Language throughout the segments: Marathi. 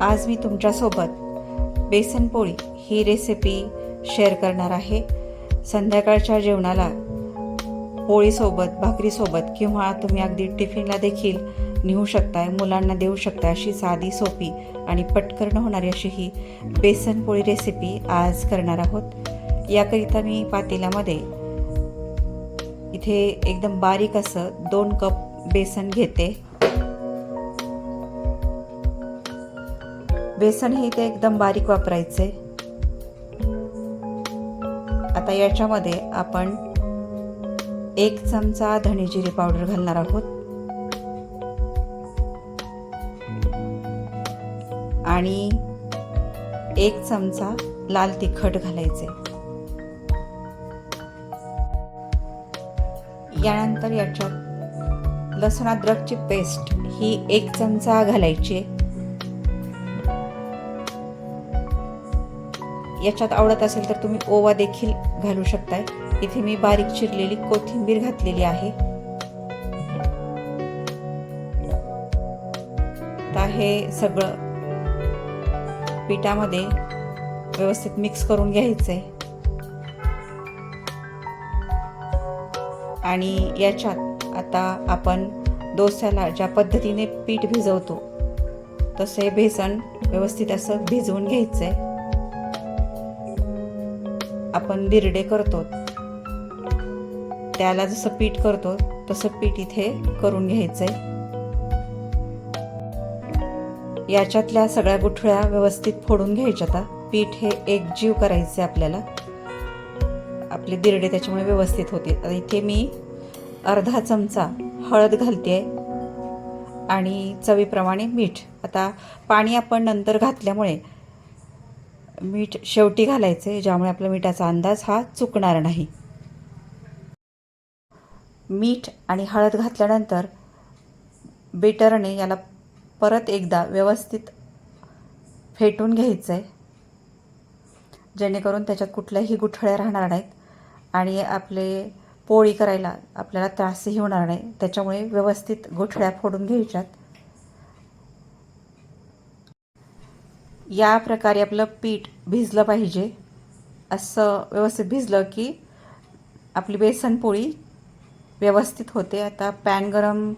आज मी तुमच्यासोबत बेसनपोळी ही रेसिपी शेअर करणार आहे. संध्याकाळच्या जेवणाला पोळीसोबत भाकरीसोबत किंवा तुम्ही अगदी टिफिनला देखील नेऊ शकताय मुलांना देऊ शकता अशी साधी सोपी आणि पटकन होणारी अशी ही बेसनपोळी रेसिपी आज करणार आहोत. याकरिता मी पातेल्यामध्ये इथे एकदम बारीक असं दोन कप बेसन घेते. बेसन हे ते एकदम बारीक वापरायचे. आता याच्यामध्ये आपण एक चमचा धणे जिरे पावडर घालणार आहोत. आणि एक चमचा लाल तिखट घालायचे. यानंतर याच्यात लसूण अद्रकची पेस्ट ही एक चमचा घालायची याच्यात आवडत असेल तर तुम्ही ओवा देखील घालू शकताय. इथे मी बारीक चिरलेली कोथिंबीर घातलेली आहे. हे सगळं पिठामध्ये व्यवस्थित मिक्स करून घ्यायचंय. आणि याच्यात आता आपण डोस्याला ज्या पद्धतीने पीठ भिजवतो तसे बेसन व्यवस्थित असं भिजवून घ्यायचंय. आपण दिरडे करतो. त्याला जसं पीठ करतो तसं पीठ इथे करून घ्यायचंय. याच्यातल्या सगळ्या गुठळ्या व्यवस्थित फोडून घ्यायच्या आता. पीठ हे एकजीव करायचे आपल्याला. आपले दिरडे त्याच्यामुळे व्यवस्थित होते इथे मी अर्धा चमचा हळद घालते आणि चवीप्रमाणे मीठ. आता पाणी आपण नंतर घातल्यामुळे मीठ शेवटी घालायचे ज्यामुळे आपला मिठाचा अंदाज हा चुकणार नाही. मीठ आणि हळद घातल्यानंतर बेटरने याला परत एकदा व्यवस्थित फेटून घ्यायचं आहे जेणेकरून त्याच्यात कुठल्याही गुठळ्या राहणार नाहीत आणि आपले पोळी करायला आपल्याला त्रासही होणार नाही. त्याच्यामुळे व्यवस्थित गुठळ्या फोडून घ्यायच्यात. या प्रकारे आपलं पीठ भिजलं पाहिजे. असं व्यवस्थित भिजलं की आपली बेसन पोळी व्यवस्थित होते. आता पॅन गरम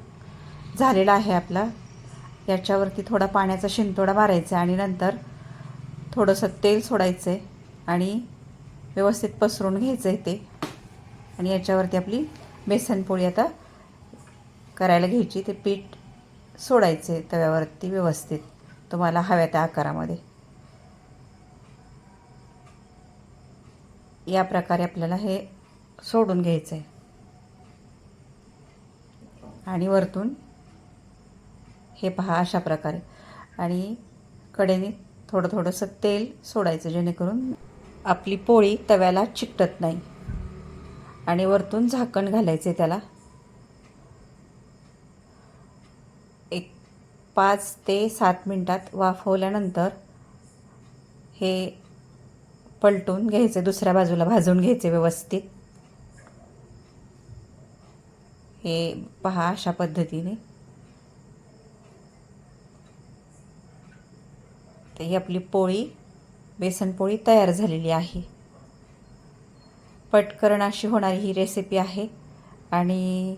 झालेला आहे आपला. याच्यावरती थोडा पाण्याचा शिंतोडा मारायचा आणि नंतर थोडंसं तेल सोडायचं आहे आणि व्यवस्थित पसरून घ्यायचं आहे ते. आणि याच्यावरती आपली बेसन पोळी आता करायला घ्यायची. ते पीठ सोडायचे आहे तव्यावरती व्यवस्थित. तुम्हाला हव्या त्या आकारामध्ये. या प्रकारे आपल्याला हे सोडून घ्यायचं आहे आणि वरतून हे पहा अशा प्रकारे. आणि कडेने थोडं थोडंसं तेल सोडायचं जेणेकरून आपली पोळी तव्याला चिकटत नाही. आणि वरतून झाकण घालायचे त्याला एक पाच ते सात मिनटात वाफवल्यानंतर हे पलटून घ्यायचे दुसऱ्या बाजूला भाजून घ्यायचे व्यवस्थित. हे पहा अशा पद्धतीने. तर ही आपली पोळी बेसन पोळी तयार झालेली आहे. पटकन अशी होणारी ही रेसिपी आहे. आणि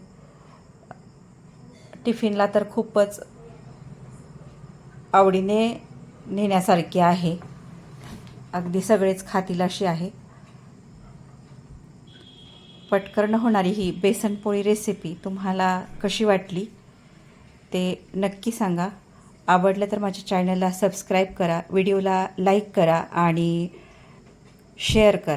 टिफिनला तर खूपच आवडीने नेण्यासारखी आहे. अगदी सगळेच खातील अशी आहे. पटकन होणारी ही बेसनपोळी रेसिपी तुम्हाला कशी वाटली ते नक्की सांगा. आवडलं तर माझ्या चॅनलला सबस्क्राईब करा व्हिडिओला लाईक करा आणि शेअर करा.